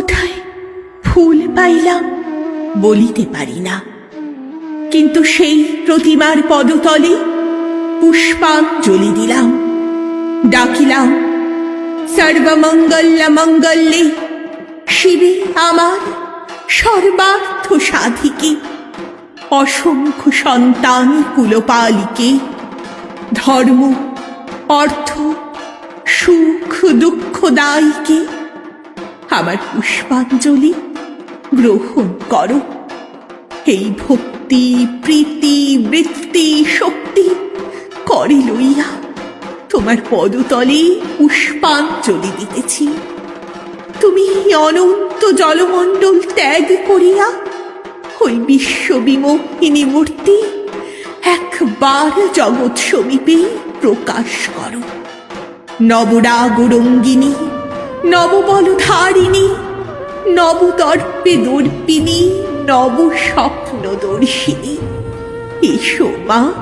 কোথায়? ফুল পাইলাম বলিতে পারি না। কিন্তু সেই প্রতিমার পদতলে পুষ্পাঞ্জলি দিলাম। ডাকিলাম সর্বমঙ্গল্য মঙ্গল্যে শিবে আমার সর্বার্থ সাধিকে, অসংখ্য সন্তান কুলপালিকে, ধর্ম, অর্থ, সুখ দুঃখ দায়ীকে আমার পুষ্পাঞ্জলি গ্রহণ করো। এই ভক্তি, প্রীতি, বৃত্তি, শক্তি করে লইয়া তোমার পদতলে পুষ্পাঞ্জলি দিতেছি। তুমি অনন্ত জলমণ্ডল ত্যাগ করিয়া ওই বিশ্ববিমোহিনী মূর্তি একবার জগৎ সমীপে প্রকাশ করো। নবরাগরঙ্গিনী নববলধারিণী, নবদর্পে দর্পিনী নব স্বপ্ন দর্শিনী এসো মা,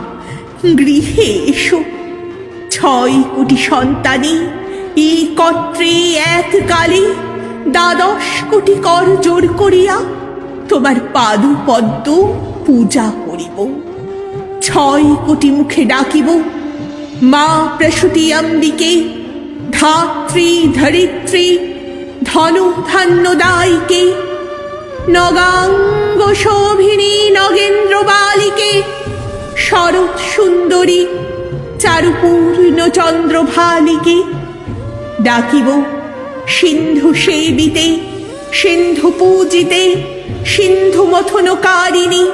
গৃহে এসো। ছয় কোটি সন্তানে, একত্রে এককালে দ্বাদশ কোটি কর জোর করিয়া তোমার পাদু পদ্ম পূজা করিব। ছয় কোটি মুখে ডাকিব মা প্রসূতি অম্বিকে ধাত্রী, ধরিত্রী, ধন ধান্য দায়িকে নগাঙ্গ শোভিনী নগেন্দ্র বালিকে, শরৎ সুন্দরী চারুপূর্ণ চন্দ্রভালিকে ডাকিব সিন্ধু সেবিতে, সিন্ধু পূজিতে, সিন্ধু মথনকারিণী,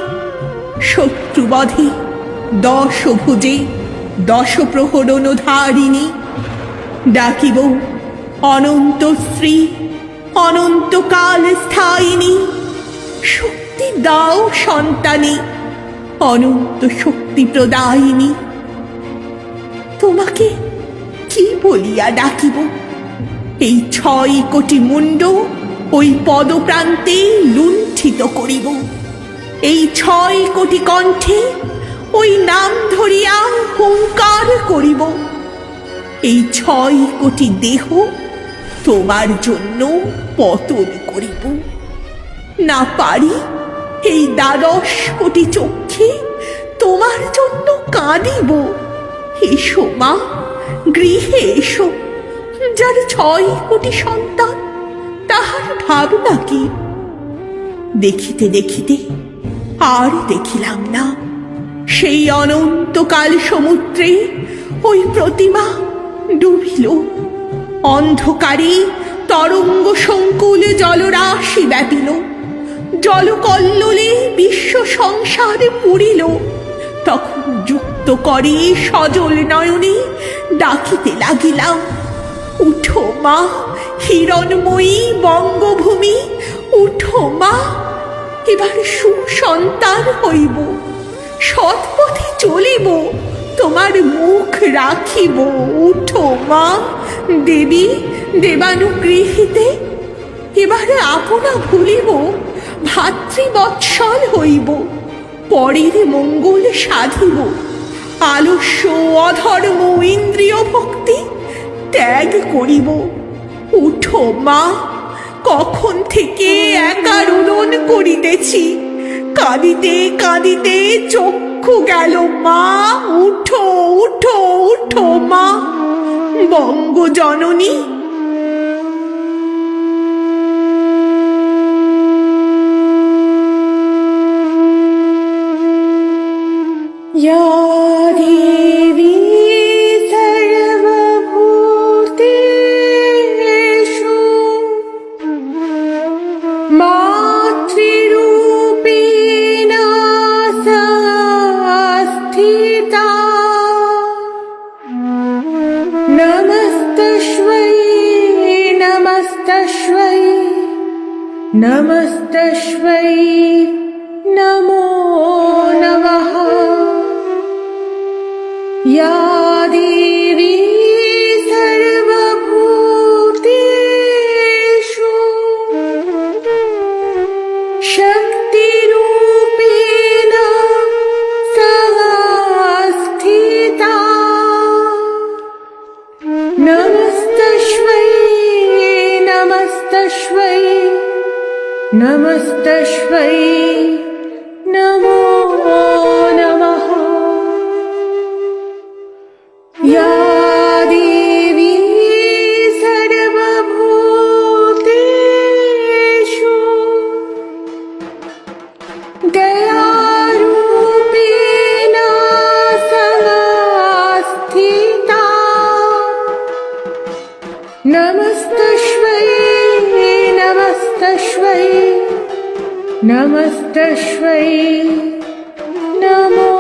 শত্রুবধে দশ ভুজে দশ প্রহরণ ধারিণী ডাকিব, অনন্ত শ্রী অনন্তকাল স্থায়িনী। শক্তি দাও সন্তানে, অনন্ত শক্তি প্রদায়িনী। তোমাকে কি বলিয়া ডাকিব? এই ছয় কোটি মুন্ড ওই পদপ্রান্তে লুণ্ঠিত করিব। এই ছয় কোটি কণ্ঠে ওই নাম ধরিয়া হুঙ্কার করিব। এই ছয় কোটি দেহ তোমার জন্য পতন করিব। না পারি এই দ্বাদশ কোটি চক্ষে তোমার জন্য কাঁদিব। এসো মা, গৃহে এসো। যার ছয় কোটি সন্তান, তাহার ভাবনা কি? দেখিতে দেখিতে আর দেখিলাম না। সেই অনন্তকাল সমুদ্রে ওই প্রতিমা ডুবিল। অন্ধকারে তরঙ্গ সংকুল জলরাশি ব্যাপিল। জলকল্লোলে বিশ্ব সংসারে পুরিল তখন যুক্ত করে সজল নয়নে ডাকিতে লাগিলাম, উঠো মা, হিরণময়ী বঙ্গভূমি, উঠো মা, এবার সুসন্তান হইব, সৎপথে চলিব। তোমার মুখ রাখিব, উঠো মা। দেবী, দেবানুগৃহীতে এবারে আপনা ভুলিব ভাতৃবৎসল হইব, পরের মঙ্গল সাধিব। আলস্য অধর্ম ইন্দ্রিয় ভক্তি ত্যাগ করিব। উঠো মা, কখন থেকে একা রোদন করিতেছি, কাঁদিতে কাঁদিতে চক্ষু গেল মা উঠো উঠো উঠো মা। বঙ্গ জননী नमस्तश्वै नमो नमः। या देवी सर्वभूतेषु शक्तिरूपेण सदा स्थिता। नमस्तश्वै नमस्तश्वै नमस्तश्वै नमो नमः। या देवी सर्वभूतेषु दयारूपेना सिता नमस्तश्व नमस्त नमस्तश्वै नमो